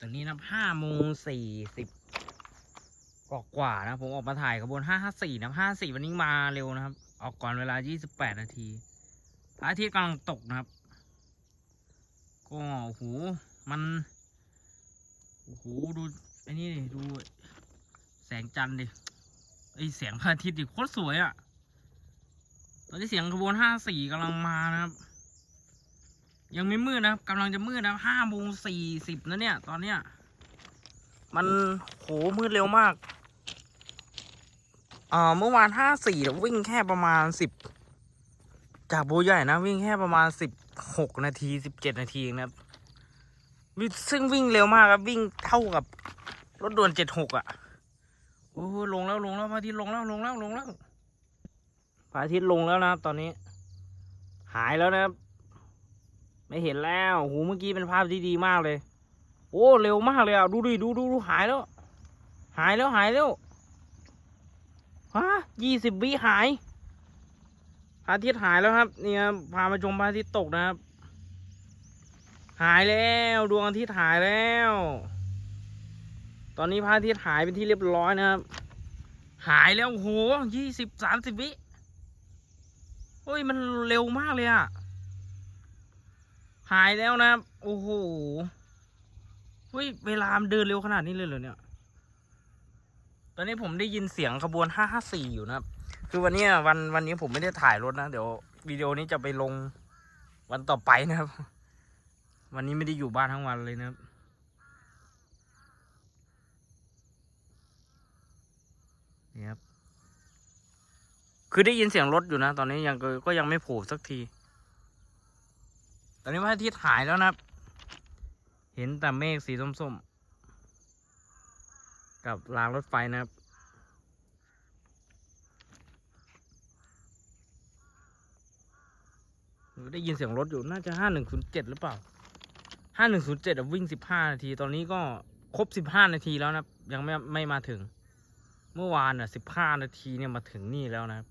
ตอนนี้นับห้าโมงสี่สิบกกว่าๆนะ ผมออกมาถ่ายขบวนห้าห้าสี่นะห้าสี่วันนี้มาเร็วนะครับ ออกก่อนเวลายี่สิบแปดนาทีพระอาทิตย์กำลังตกนะครับ ก็โอ้โหมันโอ้โหดูไอ้นี่ดิดู แสงจันทร์ดิไอแสงพระอาทิตย์ดิโคตรสวยอะ่ะ ตอนนี้เสียงขบวนห้าสี่กำลังมานะครับ ยังไม่มืดนะครับกำลังจะมืดนะห้าโมงสี่สิบนะเนี่ย ตอนเนี้ย มันโหมืดเร็วมากเอ่าเมื่อวานห้าสี่วิ่งแค่ประมาณสิบจากโบใหญ่นะ วิ่งแค่ประมาณสิบหกนาทีสิบเจ็ดนาทีเองนะครับวิ่งซึ่งวิ่งเร็วมากครับวิ่งเท่ากับรถด่วนเจ็ดหกอะโอ้โหลงแล้วลงแล้วพระอาทิตย์ลงแล้วลงแล้วลงแล้วพระอาทิตย์ลงแล้วนะครับตอนนี้ หายแล้วนะครับ ไม่เห็นแล้วโอ้โหเมื่อกี้เป็นภาพที่ดีมากเลย โอ้เร็วมากเลยอะดูดิดูดูดูหายแล้ว หายแล้วหายแล้วฮะยี่สิบวิหายพระอาทิตย์หายแล้วครับ เนี่ยพามาชมพระอาทิตย์ตกนะครับ หายแล้วดวงอาทิตย์หายแล้ว ตอนนี้พระอาทิตย์หายเป็นที่เรียบร้อยนะครับ หายแล้วโหยี่สิบสามสิบวิเฮ้ยมันเร็วมากเลยอะ หายแล้วนะครับ โอ้โหเฮ้ยเวลามเดินเร็วขนาดนี้เลยเหรอเนี่ย ตอนนี้ผมได้ยินเสียงขบวนห้าห้าสี่อยู่นะครับ คือวันนี้วันวันนี้ผมไม่ได้ถ่ายรถนะ เดี๋ยววิดีโอนี้จะไปลงวันต่อไปนะครับ วันนี้ไม่ได้อยู่บ้านทั้งวันเลยนะครับนี่ครับคือได้ยินเสียงรถอยู่นะ ตอนนี้ยังก็ยังไม่โผล่สักที อนนี้พระอาทิตย์หายแล้วนะครับ เห็นแต่เมฆสีส้มๆ กับรางรถไฟนะครับ ได้ยินเสียงรถอยู่น่าจะห้าหนึ่งศูนย์เจ็ดหรือเปล่าห้าหนึ่งศูนย์เจ็ดวิ่งสิบห้านาที ตอนนี้ก็ครบสิบห้านาทีแล้วนะยังไม่ไม่มาถึง เมื่อวานอะสิบห้านาทีเนี่ยมาถึงนี่แล้วนะครับ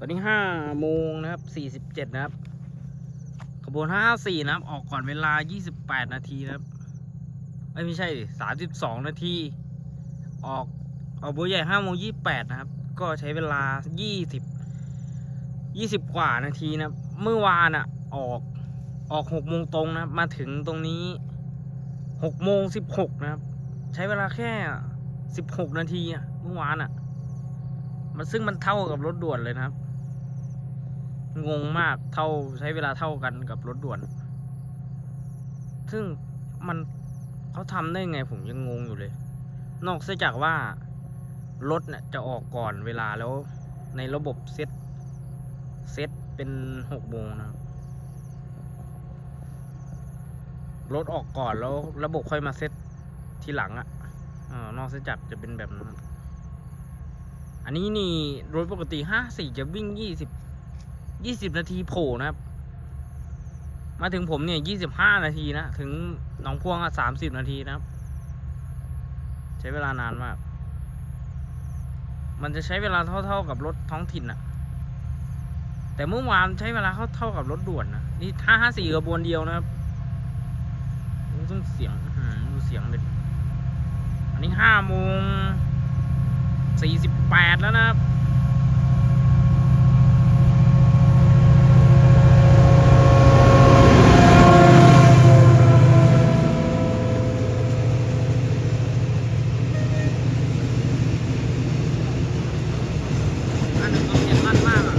ตอนนี้ห้าโมงนะครับสี่สิบเจ็ดนะครับ ขบวนห้าสี่นะครับ ออกก่อนเวลายี่สิบแปดนาทีนะครับไม่ใช่สามสิบสองนาที ออกออกบัวใหญ่ห้าโมงยี่แปดนะครับ ก็ใช้เวลายี่สิบยี่สิบกว่านาทีนะเมื่อวานอะออกออกหกโมงตรงนะมาถึงตรงนี้หกโมงสิบหกนะครับ ใช้เวลาแค่สิบหกนาทีอะเมื่อวานอะมันซึ่งมันเท่ากับรถด่วนเลยนะครับ งงมากเท่าใช้เวลาเท่ากันกับรถด่วน ซึ่งมันเขาทำได้ไงผมยังงงอยู่เลย นอกเสียจากว่ารถเนี่ยจะออกก่อนเวลาแล้วในระบบเซตเซตเป็นหกโมงนะรถออกก่อนแล้วระบบค่อยมาเซตทีหลังอะ่ะนอกเสียจากจะเป็นแบบนั้น อันนี้นี่รถปกติห้าสี่จะวิ่งยี่สิบ ยี่สิบนาทีโผล่นะครับ มาถึงผมเนี่ยยี่สิบห้านาทีนะ ถึงหนองพวงอะสามสิบนาทีนะครับ ใช้เวลานานมาก มันจะใช้เวลาเท่า ๆ กับรถท้องถิ่นอะแต่เมื่อวานใช้เวลาเท่าๆกับรถด่วนนะ นี่ห้าห้าสี่กระบวนเดียวนะครับโอ้ต้องเสียงดูเสียงเลยอันนี้ห้าโมงสี่สิบแปดแล้วนะครับ อันหนึ่งต้องเจ็ดลั่นมากอะ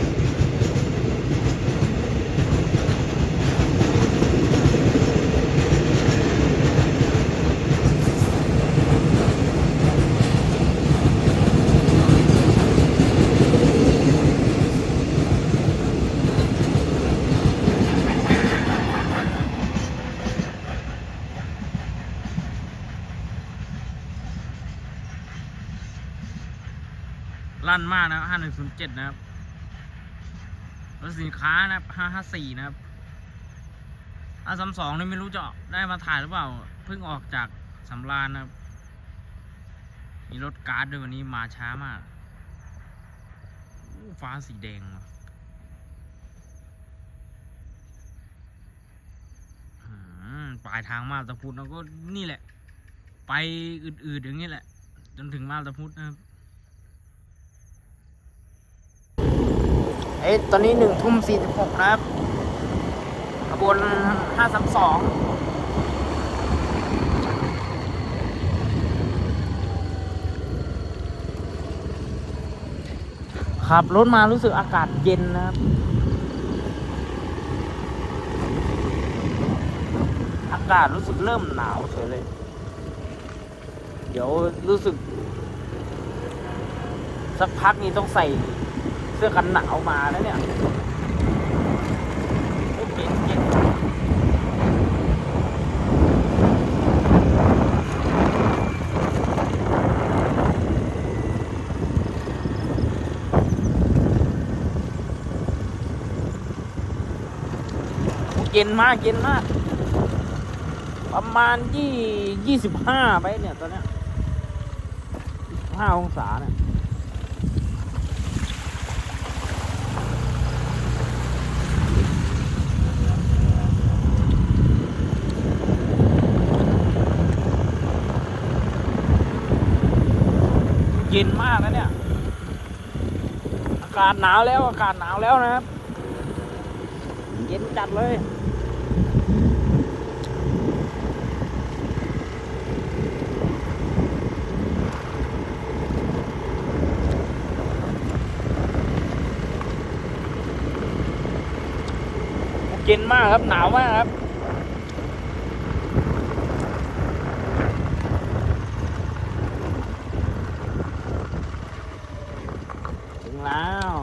ลั่นมากนะครับห้าหนึ่งศูนย์เจ็ดนะครับรถสินค้านะครับห้าห้าสี่นะครับอาสามสองนี่ไม่รู้จะได้มาถ่ายหรือเปล่า เพิ่งออกจากสำราญนะครับ มีรถการ์ดด้วยวันนี้มาช้ามาก ฟ้าสีแดงว่ะปลายทางมาตาพุธเราก็นี่แหละ ไปอืดๆอย่างนี้แหละ จนถึงมาตาพุธนะครับ เอ้ตอนนี้หนึ่งทุ่มสี่สิบหกนะครับขบวนห้าสามสองขับรถมารู้สึกอากาศเย็นนะครับ อากาศรู้สึกเริ่มหนาวเฉยเลย เดี๋ยวรู้สึก สักพักนี้ต้องใส่ เสื้อกันหนาวมาแล้วเนี่ยเย็นเย็นเย็นมากเย็นมาก ประมาณยี่ยี่สิบห้าไปเนี่ยตอนเนี้ยห้าองศาเนี่ย เย็นมากนะเนี่ย อากาศหนาวแล้วอากาศหนาวแล้วนะครับ เย็นจัดเลยเย็นมากครับหนาวมากครับ ถึงแล้ว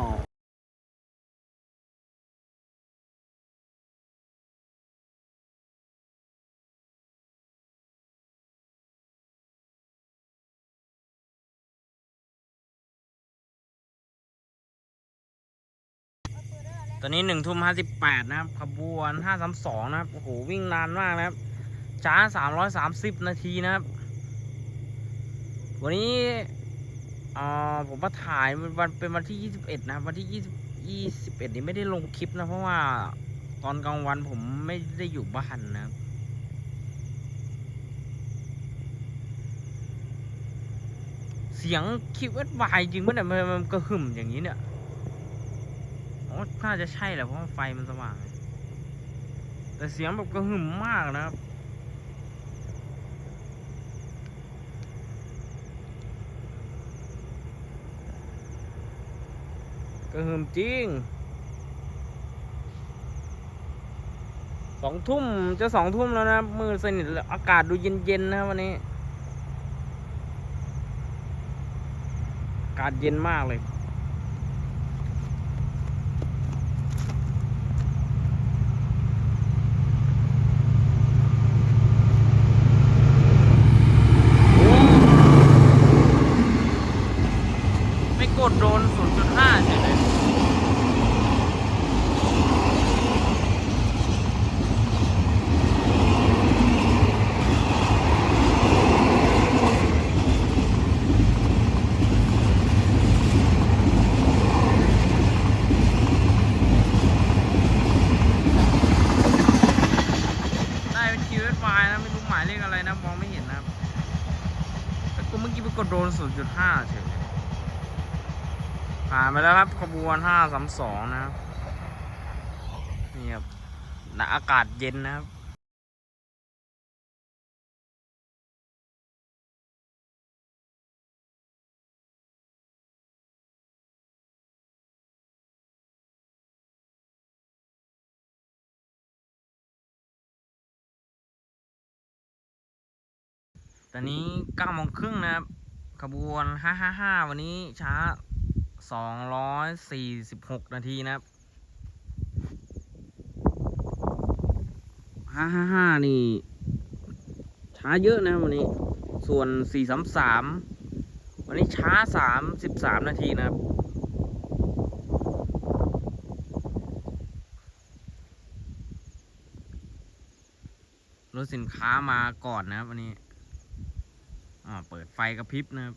ต อนนี้หนึ่งทุ่มห้าสิบแปดนะครับ ขบวนห้าสามสองนะครับ โอ้โห วิ่งนานมากนะครับ ช้าสามร้อยสามสิบนาทีนะครับ วันนี้อ่าผมมาถ่ายวันเป็นวันที่ยี่สิบเอ็ดนะวันที่ยี่สิบยี่สิบเอ็ดนี้ไม่ได้ลงคลิปนะ เพราะว่าตอนกลางวันผมไม่ได้อยู่บ้านนะครับเสียงคิวเอสวายจริงปะเนี่ยมันกระหึ่มอย่างนี้เนี่ย น่าจะใช่แหละเพราะไฟมันสว่าง แต่เสียงแบบกระหึ่มมากนะครับกระหึ่มจริงสองทุ่มจะสองทุ่มแล้วนะมือสนิทอากาศดูเย็นๆนะครับวันนี้ อากาศเย็นมากเลย ไม่กดโดน 0.5เฉยเลย ได้เป็นคิวเอสไฟนะ ไม่รู้หมายเลขอะไรนะ มองไม่เห็นนะครับแต่กูเมื่อกี้ไปกดโดน 0.5เฉยเลยผ่านไป วครับขบวน532นะครับนี่ครับอากาศเย็นนะครับตอนนี้เก้าโมงครึ่งนะครับ ขบวนห้าห้าห้าวันนี้ช้า สองร้อยสี่สิบหกนาทีนะครับห้าห้าห้านี่ ช้าเยอะนะวันนี้ ส่วนสี่สามสามวันนี้ช้าสามสิบสามนาทีนะครับรถสินค้ามาก่อนนะครับวันนี้ อ่า เปิดไฟกระพริบนะครับ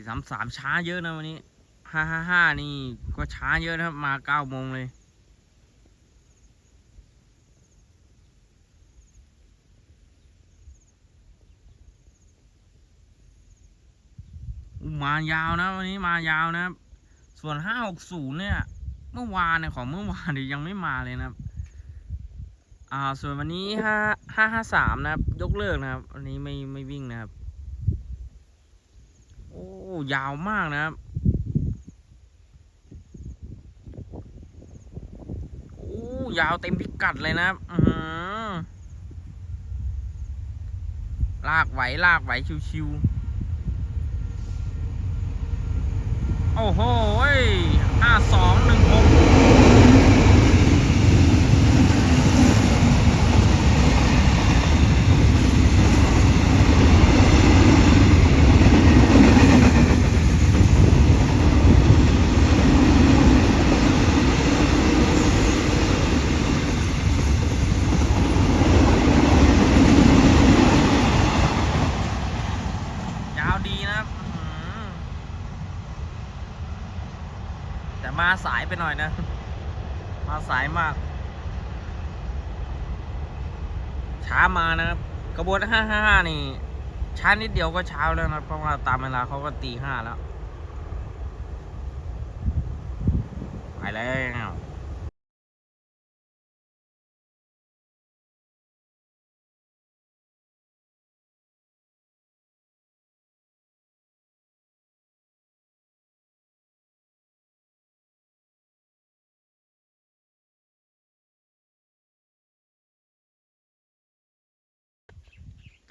สี่สามสามช้าเยอะนะวันนี้ห้าห้าห้านี่ก็ช้าเยอะนะครับ มาเก้าโมงเลย มายาวนะวันนี้มายาวนะครับ ส่วนห้าหกศูนย์เนี่ย เมื่อวานเนี่ยของเมื่อวานเนี่ยยังไม่มาเลยนะครับ อ่าส่วนวันนี้ห้าห้าห้าสามนะครับ ยกเลิกนะครับ วันนี้ไม่ไม่วิ่งนะครับ โอ้ยาวมากนะครับโอ้ยาวเต็มพิกัดเลยนะครับลากไหวลากไหวชิวๆโอ้โหห้าสองหนึ่งหกยาวดีนะครับอื้อหือ แต่มาสายไปหน่อยนะ มาสายมาก ช้ามานะค รับกระบวนห้าห้านี่ช้านิดเดียวก็เช้าแล้วนะเพราะว่าตามเวลาเขาก็ตีห้าแล้ว ไปแล้ว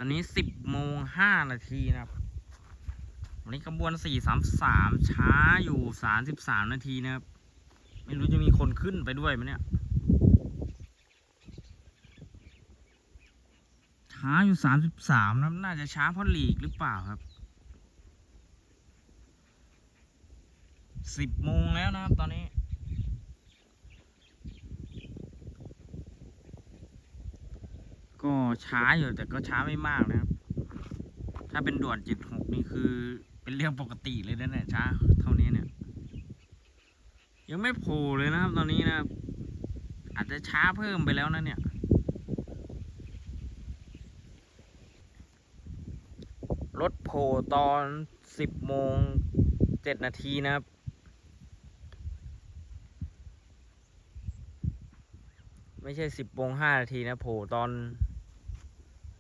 ตอนนี้สิบโมงห้านาทีนะครับวันนี้ขบวนสี่สามสามช้าอยู่สามสิบสามนาทีนะครับ ไม่รู้จะมีคนขึ้นไปด้วยไหมเนี่ย ช้าอยู่สามสิบสามนะน่าจะช้าเพราะหลีกหรือเปล่าครับสิบโมงแล้วนะครับตอนนี้ ช้าอยู่แต่ก็ช้าไม่มากนะครับ ถ้าเป็นด่วนเจ็ดหกนี่คือเป็นเรื่องปกติเลยนะเนี่ยช้าเท่านี้เนี่ย ยังไม่โผล่เลยนะครับ ตอนนี้นะครับอาจจะช้าเพิ่มไปแล้วนะเนี่ยรถโผล่ตอนสิบโมงเจ็ดนาทีนะครับ ไม่ใช่สิบโมงห้านาทีนะโผล่ตอน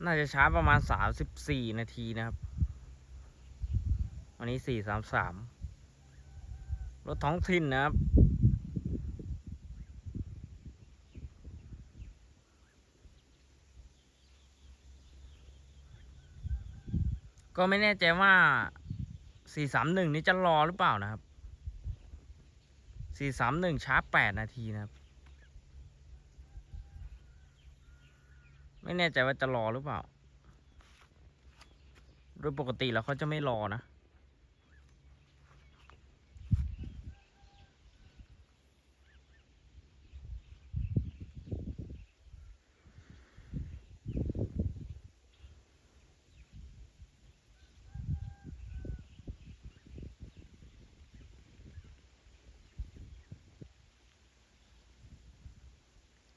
น่าจะช้าประมาณสามสิบสี่นาทีนะครับ วันนี้สี่สามสามรถท้องถิ่นนะครับ ก็ไม่แน่ใจว่าสี่สามหนึ่งนี้จะรอหรือเปล่านะครับสี่สามหนึ่งช้าแปดนาทีนะครับ ไม่แน่ใจว่าจะรอหรือเปล่า โดยปกติแล้วเขาจะไม่รอนะ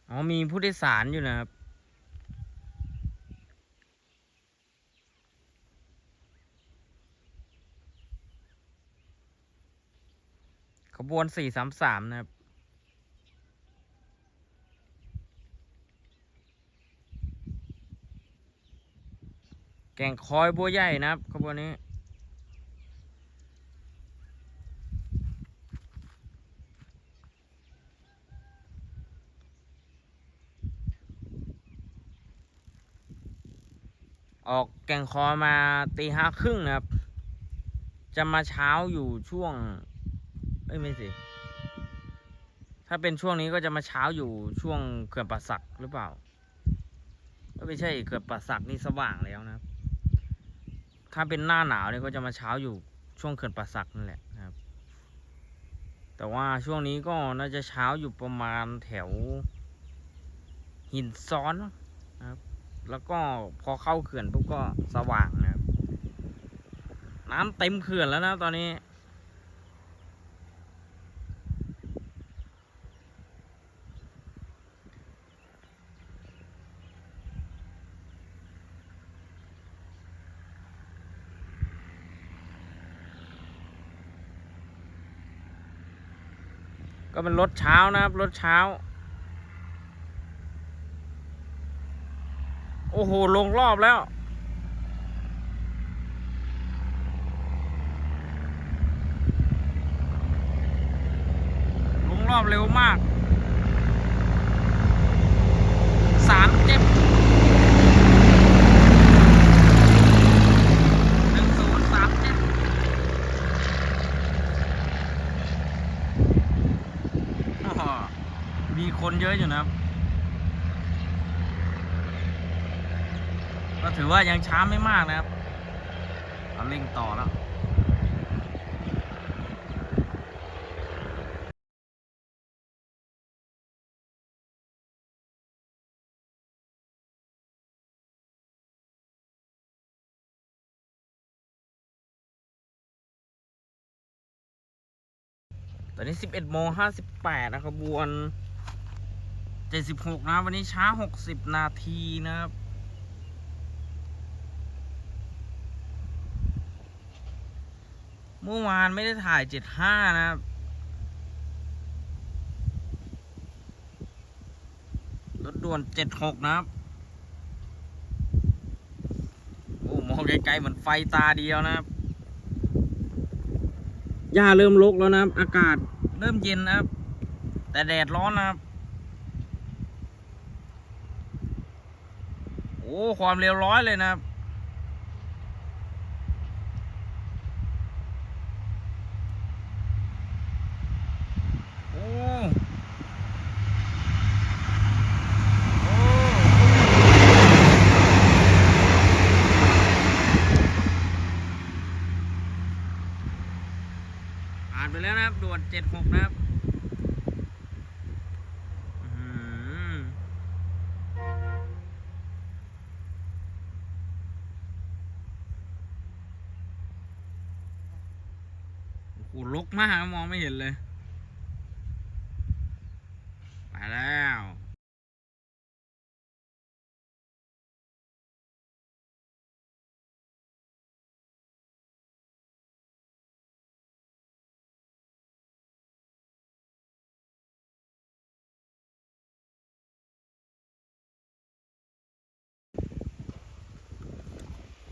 อ๋อมีผู้โดยสารอยู่นะครับ บวนสี่สามสามนะครับ แก่งคอยบัวใหญ่นะครับขบวนนี้ออกแก่งคอยมาตีห้าครึ่งนะครับ จะมาเช้าอยู่ช่วง อ้ยไม่สิ ถ้าเป็นช่วงนี้ก็จะมาเช้าอยู่ช่วงเขื่อนป่าสักหรือเปล่า ก็ไม่ใช่เขื่อนป่าสักนี่สว่างแล้วนะครับ ถ้าเป็นหน้าหนาวเนี่ยก็จะมาเช้าอยู่ช่วงเขื่อนป่าสักนั่นแหละนะครับ แต่ว่าช่วงนี้ก็น่าจะเช้าอยู่ประมาณแถว หินซ้อนนะครับ แล้วก็พอเข้าเขื่อนปุ๊บก็สว่างนะครับ น้ำเต็มเขื่อนแล้วนะตอนนี้ ก็เป็นรถเช้านะครับรถเช้า โอ้โห ลงรอบแล้ว ลงรอบเร็วมาก สามเจ็ดหนึ่งศูนย์สามเจ็ด อ้อมีคน เยอะอยู่นะครับ ก็ถือว่ายังช้าไม่มากนะครับเราเร่งต่อแล้วตอนนี้ 11โมง58 นะขบวน 76นะ วันนี้ช้า60นาทีนะครับเมื่อวานไม่ได้ถ่าย75นะครับรถด่วน76นะครับ โอ้มองไกลๆเหมือนไฟตาเดียวนะครับหญ้าเริ่มรกแล้วนะครับ อากาศเริ่มเย็นนะครับ แต่แดดร้อนนะครับ อ้ความเร็วร้อยเลยนะครับโอ้อ้ผ่านไปแล้วนะครับด่วนเจ็ดหกนะครับอื้อหือ โอ้ลกมากมองไม่เห็นเลย ไปแล้ว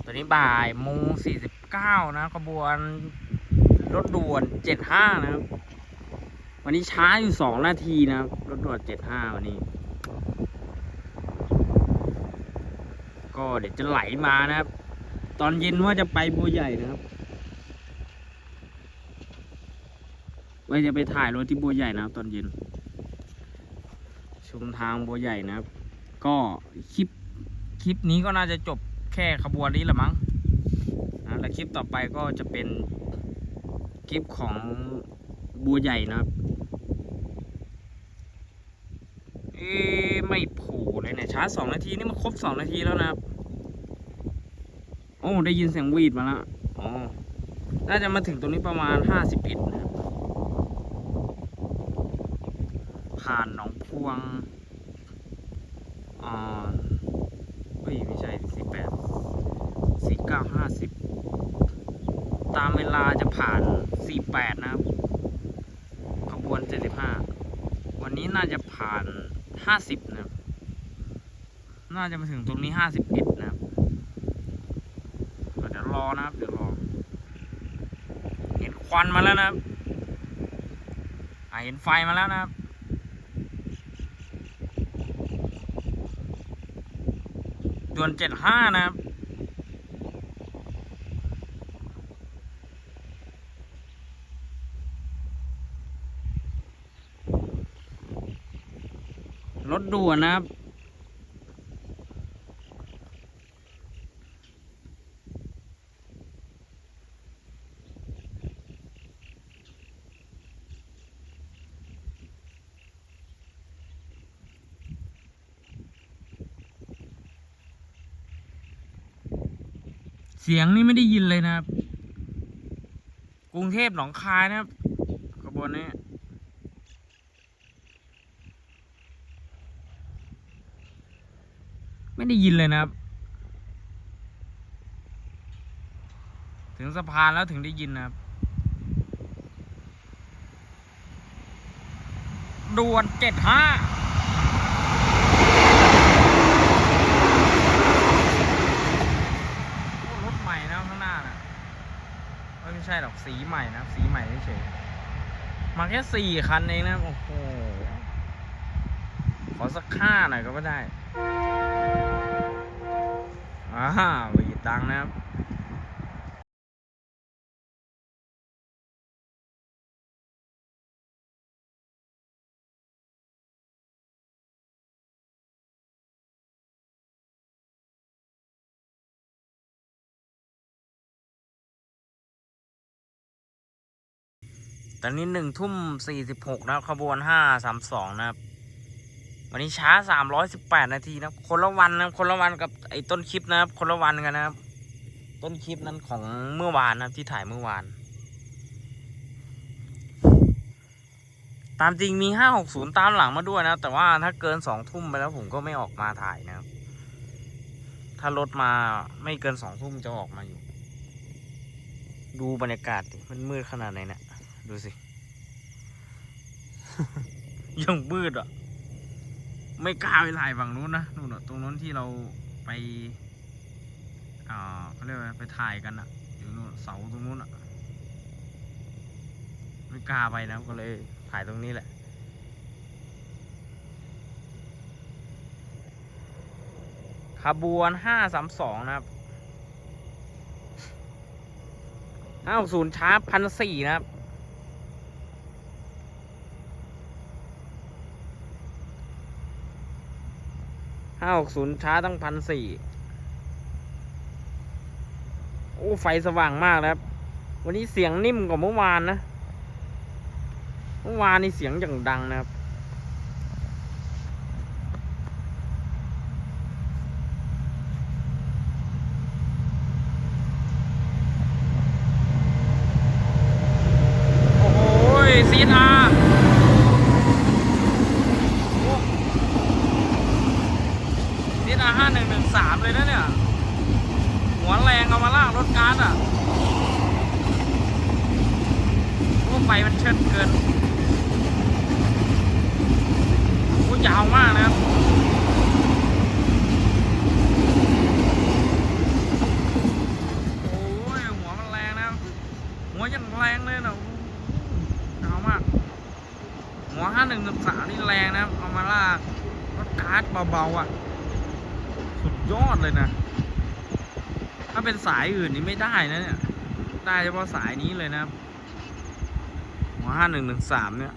ตอนนี้บ่ายโมงสี่สิบเก้านะขบวน รถด่วนเจ็ดห้านะครับ วันนี้ช้าอยู่สองนาทีนะครับ รถด่วนเจ็ดห้าวันนี้ ก็เดี๋ยวจะไหลมานะครับ ตอนเย็นว่าจะไปบัวใหญ่นะครับว่าจะไปถ่ายรถที่บัวใหญ่นะครับ ตอนเย็น ชมทางบัวใหญ่นะครับ ก็คลิปคลิปนี้ก็น่าจะจบแค่ขบวนนี้แหละมั้งนะและคลิปต่อไปก็จะเป็น คลิปของบัวใหญ่นะครับ เอ๊ไม่โผล่เลยเนี่ยช้าสองนาทีนี่มันครบสองนาทีแล้วนะครับ โอ้ ได้ยินเสียงวีดมาแล้วอ๋อ น่าจะมาถึงตรงนี้ประมาณห้าสิบเอ็ดนะครับ ผ่านหนองพวงอ่าเฮ้ยไม่ใช่สี่แปดสี่เก้าห้าสิบตามเวลาจะผ่าน สี่แปดนะครับ ขบวนเจ็ดสิบห้าวันนี้น่าจะผ่านห้าสิบนะครับ น่าจะมาถึงตรงนี้ห้าสิบเอ็ดนะครับ เดี๋ยวรอนะครับ เดี๋ยวรอ เห็นควันมาแล้วนะครับเห็นไฟมาแล้วนะครับด่วนเจ็ดห้านะครับ วนะครับ เสียงนี่ไม่ได้ยินเลยนะครับ กรุงเทพหนองคายนะครับขบวนนี้ ได้ยินเลยนะครับ ถึงสะพานแล้วถึงได้ยินนะครับด่วนเจ็ดห้ารถใหม่นะข้างหน้าน่ะไม่ใช่หรอกสีใหม่นะ สีใหม่เฉยมาแค่สี่คันเองนะ โอ้โห ขอสักห้าหน่อยก็ไม่ได้ อ่าหวีดดังนะครับตอนนี้หนึ่งทุ่มสี่สิบหกนะครับขบวนห้าสามสองนะครับ วันนี้ช้าสามร้อยสิบแปดนาทีนะครับคนละวันนะครับคนละวันกับไอ้ต้นคลิปนะครับ คนละวันกันนะครับ ต้นคลิปนั้นของเมื่อวานนะครับที่ถ่ายเมื่อวาน ตามจริงมีห้าหกศูนย์ตามหลังมาด้วยนะ แต่ว่าถ้าเกินสองทุ่มไปแล้วผมก็ไม่ออกมาถ่ายนะครับ ถ้ารถมาไม่เกินสองทุ่มจะออกมาอยู่ ดูบรรยากาศมันมืดขนาดไหนเนะี่ยดูสิยังมืดอะ ไม่กล้าไปถ่ายฝั่งนู้นนะนู่นตรงนู้นที่เราไปอ่าเขาเรียกว่าไปถ่ายกันอะอยู่นู่นเสาตรงนู้นอะไม่กล้าไปนะก็เลยถ่ายตรงนี้แหละขบวนห้าสามสองนะครับห้าศูนย์ชาร์ปพันสี่นะครับาหกศูนย์ช้าตั้งพันสี่โอ้ ไฟสว่างมากนะครับ วันนี้เสียงนิ่มกว่าเมื่อวานนะ เมื่อวานนี่เสียงอย่างดังนะครับ โอ้โหซีอาซีอา หนึ่งหนึ่งสามเลยนะเนี่ย หัวแรงเอามาลากรถการ์ดอะโอ้ไฟมันเชิดเกินโอ้ยาวมากนะครับหัวมันแรงนะหัวยังแรงเลยนะโอ้โหยาวมาก หัวห้าหนึ่งสามนี่แรงนะครับเอามาลากรถการ์ดเบาๆอะ ยอดเลยนะ ถ้าเป็นสายอื่นนี่ไม่ได้นะเนี่ย ได้เฉพาะสายนี้เลยนะหัวห้าหนึ่งหนึ่งสามเนี่ย